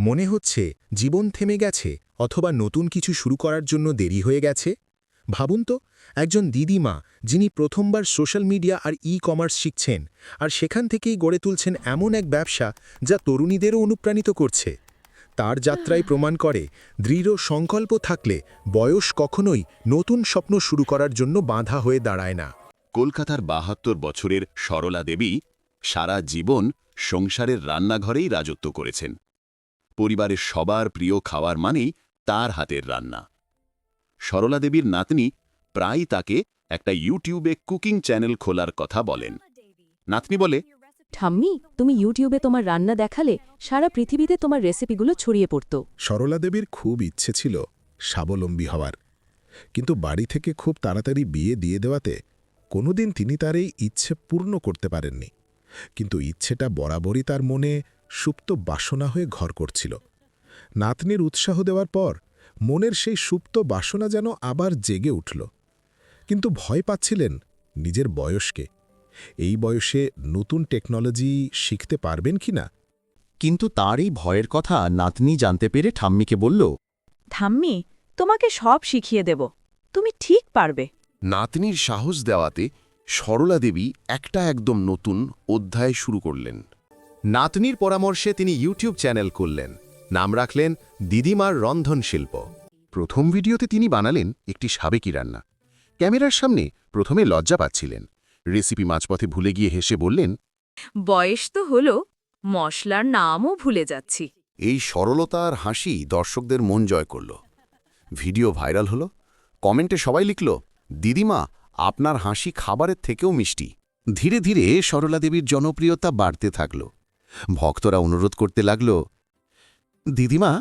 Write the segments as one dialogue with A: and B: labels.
A: মনে হচ্ছে জীবন থেমে গেছে অথবা নতুন কিছু শুরু করার জন্য দেরি হয়ে গেছে? ভাবুন তো, একজন দিদিমা যিনি প্রথমবার সোশ্যাল মিডিয়া আর ই কমার্স শিখছেন আর সেখান থেকেই গড়ে তুলছেন এমন এক ব্যবসা যা তরুণীদেরও অনুপ্রাণিত করছে। তার যাত্রায় প্রমাণ করে দৃঢ় সংকল্প থাকলে বয়স কখনোই নতুন স্বপ্ন শুরু করার জন্য বাধা হয়ে দাঁড়ায় না।
B: কলকাতার বাহাত্তর বছরের সরলা দেবী সারা জীবন সংসারের রান্নাঘরেই রাজত্ব করেছেন। পরিবারের সবার প্রিয় খাওয়ার মানেই তার হাতের রান্না। সরলা দেবীর নাতনি প্রায় তাকে একটা ইউটিউবে কুকিং চ্যানেল খোলার কথা বলেন। নাতনি বলে
C: ঠাম্মি তুমি ইউটিউবে তোমার রান্না দেখালে সারা পৃথিবীতে তোমার রেসিপিগুলো ছড়িয়ে পড়ত।
D: সরলা দেবীর খুব ইচ্ছে ছিল স্বাবলম্বী হওয়ার। কিন্তু বাড়ি থেকে খুব তাড়াতাড়ি বিয়ে দিয়ে দেওয়াতে কোনোদিন তিনি তার এই ইচ্ছে পূর্ণ করতে পারেননি। কিন্তু ইচ্ছেটা বরাবরই তার মনে সুপ্ত বাসনা হয়ে ঘর করছিল। নাতনির উৎসাহ দেওয়ার পর মনের সেই সুপ্ত বাসনা যেন আবার জেগে উঠল। কিন্তু ভয় পাচ্ছিলেন নিজের বয়সকে। এই বয়সে নতুন টেকনোলজি শিখতে পারবেন কি না?
E: কিন্তু তার এই ভয়ের কথা নাতনি জানতে পেরে ঠাম্মিকে বলল
C: ঠাম্মি তোমাকে সব শিখিয়ে দেব। তুমি ঠিক পারবে।
F: নাতনির সাহস দেওয়াতে সরলা দেবী একটা একদম নতুন অধ্যায় শুরু করলেন।
G: নাতনির পরামর্শে তিনি ইউটিউব চ্যানেল করলেন নাম রাখলেন দিদিমার রন্ধন শিল্প। প্রথম ভিডিওতে তিনি বানালেন একটি সাবেকি রান্না। ক্যামেরার সামনে প্রথমে লজ্জা পাচ্ছিলেন। রেসিপি মাঝপথে ভুলে গিয়ে হেসে বললেন
C: বয়স তো হলো মশলার নামও ভুলে যাচ্ছি।
F: এই সরলতা আর হাসি দর্শকদের মন জয় করল। ভিডিও ভাইরাল হলো কমেন্টে সবাই লিখল দিদিমা আপনার হাসি খাবারের থেকেও মিষ্টি। ধীরে ধীরে সরলা দেবীর জনপ্রিয়তা বাড়তে থাকল। ভক্তরা অনুরোধ করতে লাগল দিদিমা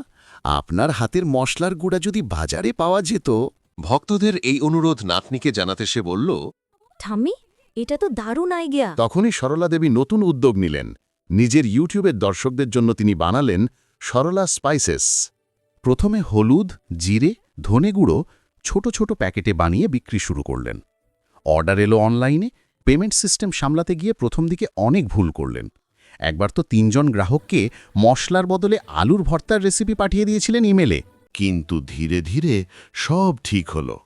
F: আপনার হাতের মশলার গুঁড়া যদি বাজারে পাওয়া যেত?
G: ভক্তদের এই অনুরোধ নাতনিকে জানাতে সে বলল
C: ঠাম্মি এটা তো দারুণ আইডিয়া
F: তখনই সরলা দেবী নতুন উদ্যোগ নিলেন। নিজের ইউটিউবের দর্শকদের জন্য তিনি বানালেন সরলা স্পাইসেস। প্রথমে হলুদ জিরে ধনে গুঁড়ো ছোট ছোট প্যাকেটে বানিয়ে বিক্রি শুরু করলেন। অর্ডার এলো অনলাইনে পেমেন্ট সিস্টেম সামলাতে গিয়ে প্রথম দিকে অনেক ভুল করলেন। একবার তো তিনজন গ্রাহককে মশলার বদলে আলুর ভর্তার রেসিপি পাঠিয়ে দিয়েছিলেন ইমেলে। কিন্তু ধীরে ধীরে সব ঠিক হল।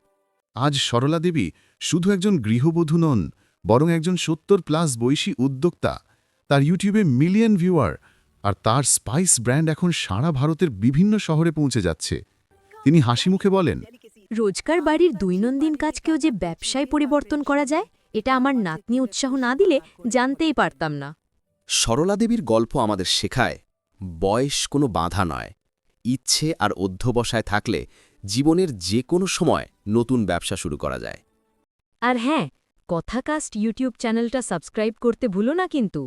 F: আজ সরলা দেবী শুধু একজন গৃহবধূ নন বরং একজন সত্তর প্লাস বয়সী উদ্যোক্তা তার ইউটিউবে মিলিয়ন ভিউয়ার আর তার স্পাইস ব্র্যান্ড এখন সারা ভারতের বিভিন্ন শহরে পৌঁছে যাচ্ছে। তিনি হাসি মুখে বলেন
C: রোজকার বাড়ির দৈনন্দিন কাজকেও যে ব্যবসায় পরিবর্তন করা যায় এটা আমার নাতনি উৎসাহ না দিলে জানতেই পারতাম না।
H: সরলা দেবীর গল্প আমাদের শেখায়, বয়স কোনো বাধা নয়, ইচ্ছে আর অধ্যবসায় থাকলে জীবনের যে কোনো সময় নতুন ব্যবসা শুরু করা যায়।
C: আর হ্যাঁ কথাকাস্ট ইউটিউব চ্যানেলটা সাবস্ক্রাইব করতে ভুলো না কিন্তু।